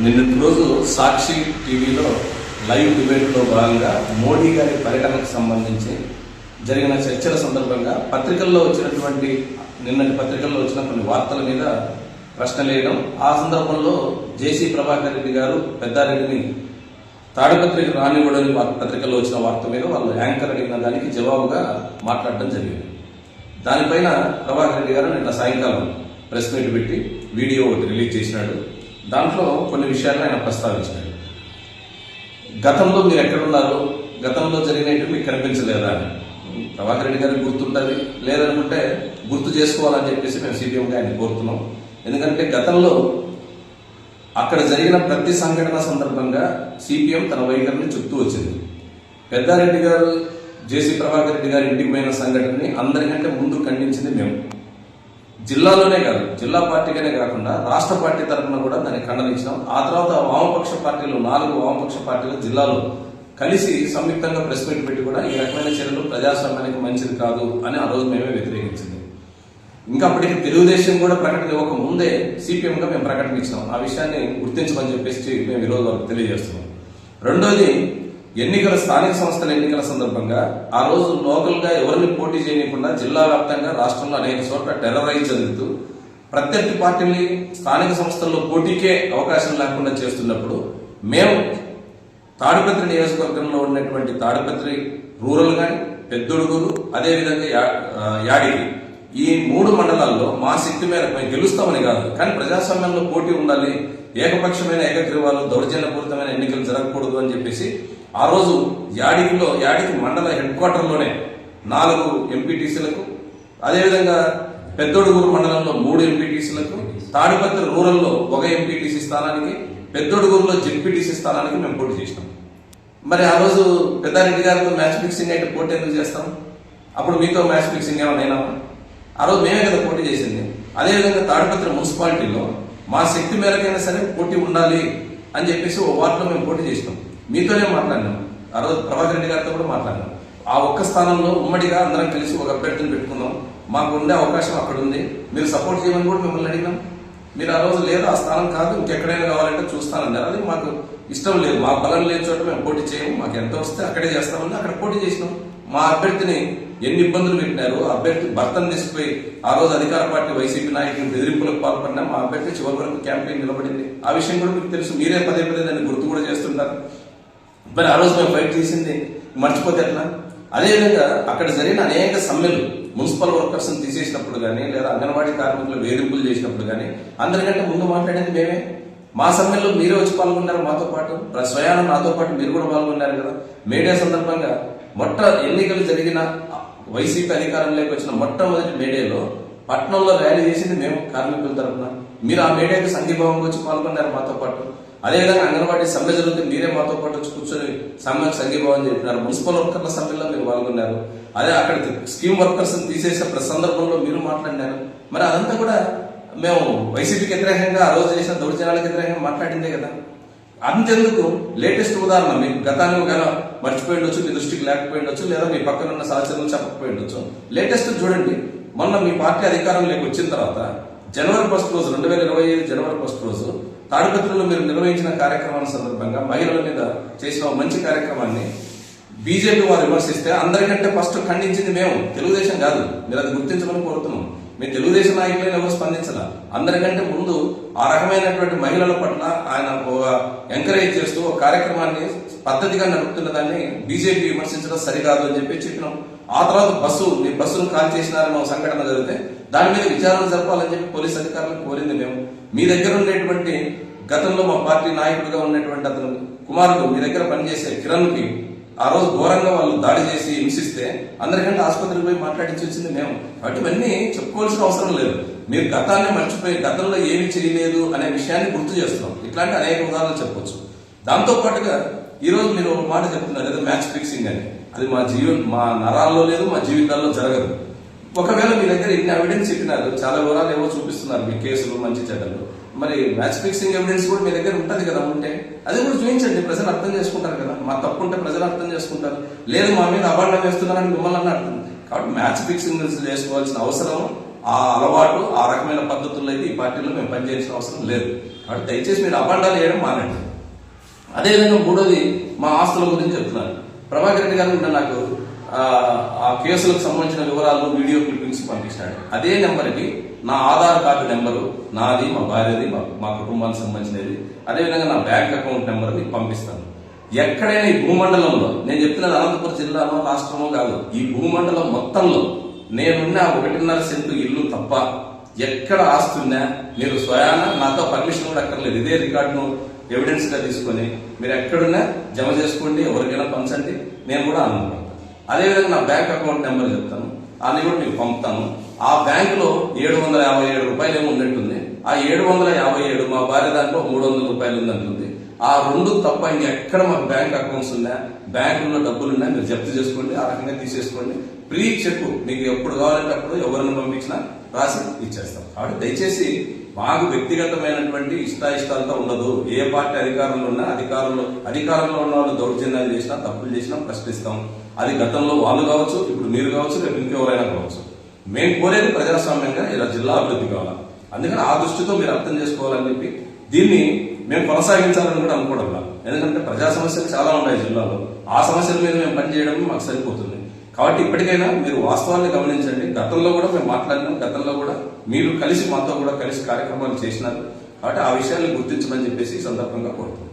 నిన్నటి రోజు సాక్షి టీవీలో లైవ్ డిబేట్లో భాగంగా మోడీ గారి పర్యటనకు సంబంధించి జరిగిన చర్చల సందర్భంగా పత్రికల్లో వచ్చినటువంటి నిన్నటి పత్రికల్లో వచ్చిన కొన్ని వార్తల మీద ప్రశ్నలు వేయడం ఆ సందర్భంలో జేసీ ప్రభాకర్ రెడ్డి గారు పెద్దారెడ్డిని తాడపత్రిక రానివ్వడని పత్రికల్లో వచ్చిన వార్త మీద వాళ్ళు యాంకర్ అడిగిన దానికి జవాబుగా మాట్లాడడం జరిగింది. దానిపైన ప్రభాకర్ రెడ్డి గారు నిన్న సాయంకాలం ప్రెస్ మీట్ పెట్టి వీడియో ఒకటి రిలీజ్ చేసినాడు. దాంట్లో కొన్ని విషయాలు ఆయన ప్రస్తావించినాడు గతంలో మీరు ఎక్కడున్నారు? గతంలో జరిగినట్టు మీకు కనిపించలేదా అని. ప్రభాకర్ రెడ్డి గారికి గుర్తుంటుంది లేదనుకుంటే గుర్తు చేసుకోవాలని చెప్పేసి మేము సీపీఎం ఆయన కోరుతున్నాం. ఎందుకంటే గతంలో అక్కడ జరిగిన ప్రతి సంఘటన సందర్భంగా సిపిఎం తన వైఖరిని చెప్తూ వచ్చింది. పెద్దారెడ్డి గారు జేసీ ప్రభాకర్ రెడ్డి గారి ఇంటికి పోయిన సంఘటనని అందరికంటే ముందు ఖండించింది మేము. జిల్లాలోనే కాదు జిల్లా పార్టీగానే కాకుండా రాష్ట్ర పార్టీ తరఫున కూడా దాన్ని ఖండనించినాం ఆ తర్వాత వామపక్ష పార్టీలు నాలుగు వామపక్ష పార్టీలు జిల్లాలో కలిసి సంయుక్తంగా ప్రెస్ మీట్ పెట్టి కూడా ఈ రకమైన చర్యలు ప్రజాస్వామ్యానికి మంచిది కాదు అని ఆ రోజు మేమే వ్యతిరేకించింది. ఇంకా అప్పటికి తెలుగుదేశం కూడా ప్రకటన ఇవ్వక ముందే సిపిఎం మేము ప్రకటన ఇచ్చినాం. ఆ విషయాన్ని గుర్తించమని చెప్పేసి మేము ఈరోజు వాళ్ళకి తెలియజేస్తున్నాం. రెండోది ఎన్నికల స్థానిక సంస్థల ఎన్నికల సందర్భంగా ఆ రోజు లోకల్గా ఎవరిని పోటీ చేయకుండా జిల్లా వ్యాప్తంగా రాష్ట్రంలో అనేక చోట్ల టెర్రరైజ్ జరుగుతూ ప్రత్యర్థి పార్టీని స్థానిక సంస్థల్లో పోటీకే అవకాశం లేకుండా చేస్తున్నప్పుడు మేము తాడిపత్రి నియోజకవర్గంలో ఉన్నటువంటి తాడిపత్రి రూరల్ కానీ పెద్దొడుగులు అదేవిధంగా యా- యాడికి ఈ మూడు మండలాల్లో మా శక్తి మేరకు మేము గెలుస్తామని కాదు. కానీ ప్రజాస్వామ్యంలో పోటీ ఉండాలి ఏకపక్షమైన ఏకగ్రీవాలు దౌర్జన్యపూరితమైన ఎన్నికలు జరగకూడదు అని చెప్పేసి ఆ రోజు యాడికిలో యాడికి మండల హెడ్ క్వార్టర్లోనే నాలుగు ఎంపీటీసీలకు అదేవిధంగా పెద్దొడుగురు మండలంలో మూడు ఎంపీటీసీలకు తాడిపత్రి రూరల్లో ఒక ఎంపీటీసీ స్థానానికి పెద్దొడుగురులో జెడ్పీటీసీ స్థానానికి మేము పోటీ చేసినాం. మరి ఆ రోజు పెద్దారెడ్డి గారితో మ్యాచ్ ఫిక్సింగ్ అయితే పోటీ ఎందుకు చేస్తాం? అప్పుడు మీతో మ్యాచ్ ఫిక్సింగ్ ఏమైనా అయినామా? ఆ రోజు మేమే కదా పోటీ చేసింది. అదేవిధంగా తాడిపత్రి మున్సిపాలిటీలో మా శక్తి మేరకైనా సరే పోటీ ఉండాలి అని చెప్పేసి ఓ వార్డులో మేము పోటీ చేసినాం. మీతోనే మాట్లాడినాం. ఆ రోజు ప్రభాకర్ రెడ్డి గారితో కూడా మాట్లాడినాం. ఆ ఒక్క స్థానంలో ఉమ్మడిగా అందరం కలిసి ఒక అభ్యర్థిని పెట్టుకుందాం మాకు ఉండే అవకాశం అక్కడ ఉంది మీరు సపోర్ట్ చేయమని కూడా మిమ్మల్ని అడిగినాం. మీరు ఆ రోజు లేదు ఆ స్థానం కాదు ఇంకెక్కడైనా కావాలంటే చూస్తానన్నారు. అది మాకు ఇష్టం లేదు. మా బలం లేని చోట మేము పోటీ చేయము. మాకు ఎంత వస్తే అక్కడే చేస్తామని అక్కడ పోటీ చేసినాం. మా అభ్యర్థిని ఎన్ని ఇబ్బందులు పెట్టినారు ఆ అభ్యర్థి భర్తను తీసుకుపోయి ఆ రోజు అధికార పార్టీ వైసీపీ నాయకులు బెదిరింపులకు పాల్పడినా. మా అభ్యర్థి చివరి వరకు క్యాంపెయిన్ నిలబడింది. ఆ విషయం కూడా మీకు తెలుసు. మీరే పదే పదే దాన్ని గుర్తు కూడా చేస్తుంటారు. మరి ఆ రోజు మేము ఫైట్ చేసింది మర్చిపోతే ఎట్లా? అదేవిధంగా అక్కడ జరిగిన అనేక సమ్మెలు మున్సిపల్ వర్కర్స్ తీసేసినప్పుడు కానీ లేదా అంగన్వాడీ కార్మికులు వేధింపులు చేసినప్పుడు కానీ అందరికంటే ముందు మాట్లాడేది మేమే. మా సమ్మెల్లో మీరే వచ్చి పాల్గొన్నారు మాతో పాటు. స్వయానం స్వయాన నాతో పాటు మీరు కూడా పాల్గొన్నారు కదా. మేడే సందర్భంగా మొట్ట ఎన్నికలు జరిగిన వైసీపీ అధికారంలోకి వచ్చిన మొట్టమొదటి మేడేలో పట్నంలో ర్యాలీ చేసింది మేము కార్మికుల తరఫున. మీరు ఆ మేడేకి సంఘీభావంగా వచ్చి పాల్గొన్నారు మాతో పాటు. అదేవిధంగా అంగన్వాడీ సమ్మె జరుగుతుంది. మీరే మాతో పాటు వచ్చి కూర్చొని సమ్మెకు సంఘీభావం చెప్పినారు మున్సిపల్ వర్కర్ల సమ్మెలో మీరు పాల్గొన్నారు. అదే అక్కడ స్కీమ్ వర్కర్స్ తీసేసిన ప్రతి సందర్భంలో మీరు మాట్లాడినారు. మరి అదంతా కూడా మేము వైసీపీకి వ్యతిరేకంగా ఆ రోజు చేసిన దౌర్జన్యాలకు వ్యతిరేకంగా మాట్లాడిందే కదా. అంతెందుకు? లేటెస్ట్ ఉదాహరణ మీకు గతాన్ని గల మర్చిపోయి ఉండొచ్చు మీ దృష్టికి లేకపోయి ఉండొచ్చు లేదా మీ పక్కన ఉన్న సహచరులు చెప్పకపోయి ఉండొచ్చు. లేటెస్ట్ చూడండి. మొన్న మీ పార్టీ అధికారంలోకి వచ్చిన తర్వాత జనవరి ఫస్ట్ రోజు రెండు వేల ఇరవై ఐదు జనవరి ఫస్ట్ రోజు తాడిపత్రిలో మీరు నిర్వహించిన కార్యక్రమాల సందర్భంగా మహిళల మీద చేసిన ఒక మంచి కార్యక్రమాన్ని బీజేపీ వారు విమర్శిస్తే అందరికంటే ఫస్ట్ ఖండించింది మేము తెలుగుదేశం కాదు. మీరు అది గుర్తించమని కోరుతున్నాం. మీ తెలుగుదేశం నాయకులైన ఎవరు స్పందించాల? అందరికంటే ముందు ఆ రకమైనటువంటి మహిళల పట్ల ఆయన ఒక ఎంకరేజ్ చేస్తూ ఒక కార్యక్రమాన్ని పద్ధతిగా నడుపుతున్న దాన్ని బీజేపీ విమర్శించడం సరికాదు అని చెప్పి చెప్పినాం. ఆ తర్వాత బస్సు మీ బస్సును కాల్ చేసినారని సంఘటన జరిగితే దాని మీద విచారణ జరపాలని చెప్పి పోలీస్ అధికారులకు కోరింది మేము. మీ దగ్గర ఉండేటువంటి గతంలో మా పార్టీ నాయకుడిగా ఉన్నటువంటి అతను కుమారుడు మీ దగ్గర పనిచేసే కిరణ్కి ఆ రోజు ఘోరంగా వాళ్ళు దాడి చేసి హింసిస్తే అందరికంటే ఆసుపత్రికి పోయి మాట్లాడించి వచ్చింది మేము. కాబట్టి ఇవన్నీ చెప్పుకోవాల్సిన అవసరం లేదు. మీరు గతాన్ని మర్చిపోయి గతంలో ఏమి చేయలేదు అనే విషయాన్ని గుర్తు చేస్తున్నాం. ఇట్లాంటి అనేక ఉదాహరణలు చెప్పొచ్చు. దాంతో పాటుగా ఈరోజు మీరు ఒక మాట చెప్తున్నారు ఏదో మ్యాచ్ ఫిక్సింగ్ అని. అది మా జీవ మా నరాల్లో లేదు మా జీవితాల్లో జరగదు. ఒకవేళ మీ దగ్గర ఇన్ని ఎవిడెన్స్ చెప్పినారు చాలా వివరాలు ఏవో చూపిస్తున్నారు మీ కేసులు మంచి చెడ్డలు. మరి మ్యాచ్ ఫిక్సింగ్ ఎవిడెన్స్ కూడా మీ దగ్గర ఉంటుంది కదా ఉంటే అది కూడా చూపించండి ప్రజలు అర్థం చేసుకుంటారు కదా. మా తప్పు ఉంటే ప్రజలు అర్థం చేసుకుంటారు. లేదు మా మీద అబాండం వేస్తున్నారని మిమ్మల్ని అన్న అర్థం కాబట్టి మ్యాచ్ ఫిక్సింగ్ చేసుకోవాల్సిన అవసరం ఆ అలవాటు ఆ రకమైన పద్ధతుల్లో అయితే ఈ పార్టీలో మేము పనిచేయాల్సిన అవసరం లేదు. కాబట్టి దయచేసి మీరు అబాండాలు వేయడం మానండి అదేవిధంగా మూడోది మా ఆస్తుల గురించి చెప్తున్నాను ప్రభాకర్ రెడ్డి గారు నాకు ఆ, కేసులకు సంబంధించిన వివరాలు వీడియో క్లిప్పింగ్స్ పంపించాడు అదే నెంబర్కి నా ఆధార్ కార్డు నెంబరు నాది మా భార్యది మా మా కుటుంబానికి సంబంధించినది. అదేవిధంగా నా బ్యాంక్ అకౌంట్ నెంబర్ మీకు పంపిస్తాను. ఎక్కడైనా ఈ భూమండలంలో నేను చెప్తున్నది అనంతపురం జిల్లాలో రాష్ట్రమో కాదు ఈ భూమండలం మొత్తంలో నేనున్న ఒకటిన్నర సెంటు ఇల్లు తప్ప ఎక్కడ ఆస్తి ఉన్నా మీరు స్వయాన నాతో పర్మిషన్ కూడా అక్కర్లేదు. ఇదే రికార్డును ఎవిడెన్స్గా తీసుకొని మీరు ఎక్కడున్నా జమ చేసుకోండి ఎవరికైనా పంచండి నేను కూడా అనుకుంటాను అదేవిధంగా నా బ్యాంక్ అకౌంట్ నెంబర్ చెప్తాను. అన్ని కూడా మీకు పంపుతాను. ఆ బ్యాంకులో ఏడు వందల యాభై ఏడు రూపాయలు ఏమో ఉన్నట్టుంది. ఆ ఏడు వందల యాభై ఏడు మా భార్య దాంట్లో మూడు వందల రూపాయలు ఉందంటుంది. ఆ రెండు తప్ప ఇంకెక్కడ మాకు బ్యాంక్ అకౌంట్స్ ఉన్నా బ్యాంకులో డబ్బులు ఉన్నా మీరు జప్తు చేసుకోండి ఆ రకంగా తీసేసుకోండి. ప్రీ చెక్ మీకు ఎప్పుడు కావాలంటే అప్పుడు ఎవరిని పంపించినా రాసి ఇచ్చేస్తాం. కాబట్టి దయచేసి మాకు వ్యక్తిగతమైనటువంటి ఇష్టాయిష్టాలతో ఉండదు. ఏ పార్టీ అధికారంలో ఉన్నా అధికారంలో అధికారంలో ఉన్న వాళ్ళు దౌర్జన్యాలు చేసినా తప్పులు చేసినా ప్రశ్నిస్తాం. అది గతంలో వాళ్ళు కావచ్చు ఇప్పుడు మీరు కావచ్చు రేపు ఇంకెవరైనా కావచ్చు. మేము కోరేది ప్రజాస్వామ్యంగా ఇలా జిల్లా అభివృద్ధి కావాలి? అందుకని ఆ దృష్టితో మీరు అర్థం చేసుకోవాలని చెప్పి దీన్ని మేము కొనసాగించాలని కూడా అనుకోవడం ఎందుకంటే ప్రజా సమస్యలు చాలా ఉన్నాయి జిల్లాలో. ఆ సమస్యల మీద మేము పనిచేయడం మాకు సరిపోతుంది. కాబట్టి ఇప్పటికైనా మీరు వాస్తవాన్ని గమనించండి. గతంలో కూడా మేము మాట్లాడినాం. గతంలో కూడా మీరు కలిసి మాతో కూడా కలిసి కార్యక్రమాలు చేసినారు. కాబట్టి ఆ విషయాన్ని గుర్తించమని చెప్పేసి ఈ సందర్భంగా కోరుతున్నాం